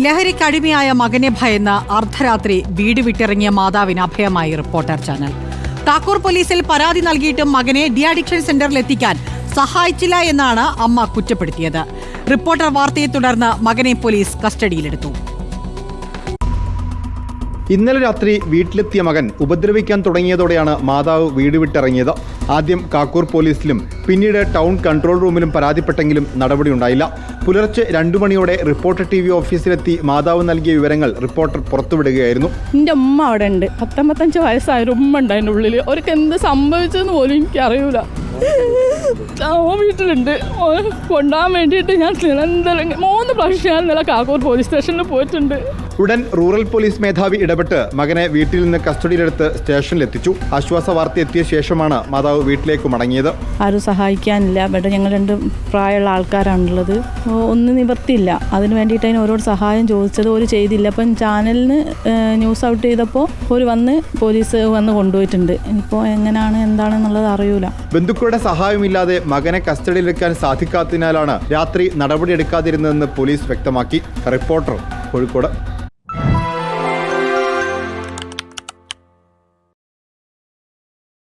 ലഹരിക്കടിമയായ മകനെ ഭയന്ന് അർദ്ധരാത്രി വീട് വിട്ടിറങ്ങിയ മാതാവിന് അഭയമായി റിപ്പോർട്ടർ ചാനൽ. താക്കൂർ പോലീസിൽ പരാതി നൽകിയിട്ടും മകനെ ഡി അഡിക്ഷൻ സെന്ററിൽ എത്തിക്കാൻ സഹായിച്ചില്ല എന്നാണ് അമ്മ കുറ്റപ്പെടുത്തിയത്. റിപ്പോർട്ടർ വാർത്തയെ തുടർന്ന് മകനെ പോലീസ് കസ്റ്റഡിയിലെടുത്തു. ഇന്നലെ രാത്രി വീട്ടിലെത്തിയ മകൻ ഉപദ്രവിക്കാൻ തുടങ്ങിയതോടെയാണ് മാതാവ് വീട് വിട്ടിറങ്ങിയത്. ആദ്യം കാക്കൂർ പോലീസിലും പിന്നീട് ടൗൺ കൺട്രോൾ റൂമിലും പരാതിപ്പെട്ടെങ്കിലും നടപടിയുണ്ടായില്ല. പുലർച്ചെ രണ്ടു മണിയോടെ റിപ്പോർട്ടർ ടി വി ഓഫീസിലെത്തി മാതാവ് നൽകിയ വിവരങ്ങൾ റിപ്പോർട്ടർ പുറത്തുവിടുകയായിരുന്നു. എന്റെ ഉമ്മ അവിടെ ഉണ്ട്. പത്തൊമ്പത്തഞ്ച് വയസ്സായ ഉമ്മ ഉണ്ട് അതിന്റെ ഉള്ളിൽ അവർക്ക് എന്ത് സംഭവിച്ചെന്ന് പോലും എനിക്കറിയൂല. അവൻ വീട്ടിലുണ്ട്. കൊണ്ടാൻ വേണ്ടിയിട്ട് ഞാൻ നിരന്തരം മൂന്ന് പ്രാവശ്യം ഞാൻ ഇന്നലെ കാക്കൂർ പോലീസ് സ്റ്റേഷനിൽ പോയിട്ടുണ്ട്. ഉടൻ റൂറൽ പോലീസ് മേധാവി ഇടപെട്ട് മകനെ വീട്ടിൽ നിന്ന് കസ്റ്റഡിയിലെടുത്ത് സ്റ്റേഷനിലെത്തിച്ചു. ആശ്വാസ വാർത്ത എത്തിയ ശേഷമാണ് മാതാവ് വീട്ടിലേക്ക് മടങ്ങിയത്. ആരും സഹായിക്കാനില്ല. ബട്ട് ഞങ്ങൾ രണ്ട് പ്രായമുള്ള ആൾക്കാരാണുള്ളത്. ഒന്നും നിവർത്തിയില്ല. അതിന് വേണ്ടിയിട്ട് അതിന് ഓരോട് സഹായം ചോദിച്ചത് ഒരു ചെയ്തില്ല. അപ്പം ചാനലിന് ന്യൂസ് ഔട്ട് ചെയ്തപ്പോൾ ഒരു വന്ന് പോലീസ് വന്ന് കൊണ്ടുപോയിട്ടുണ്ട്. ഇപ്പോൾ എങ്ങനെയാണ് എന്താണെന്നുള്ളത് അറിയൂല. ബന്ധുക്കളുടെ സഹായമില്ലാതെ മകനെ കസ്റ്റഡിയിലെടുക്കാൻ സാധിക്കാത്തതിനാലാണ് രാത്രി നടപടിയെടുക്കാതിരുന്നതെന്ന് പോലീസ് വ്യക്തമാക്കി. റിപ്പോർട്ടർ കോഴിക്കോട്.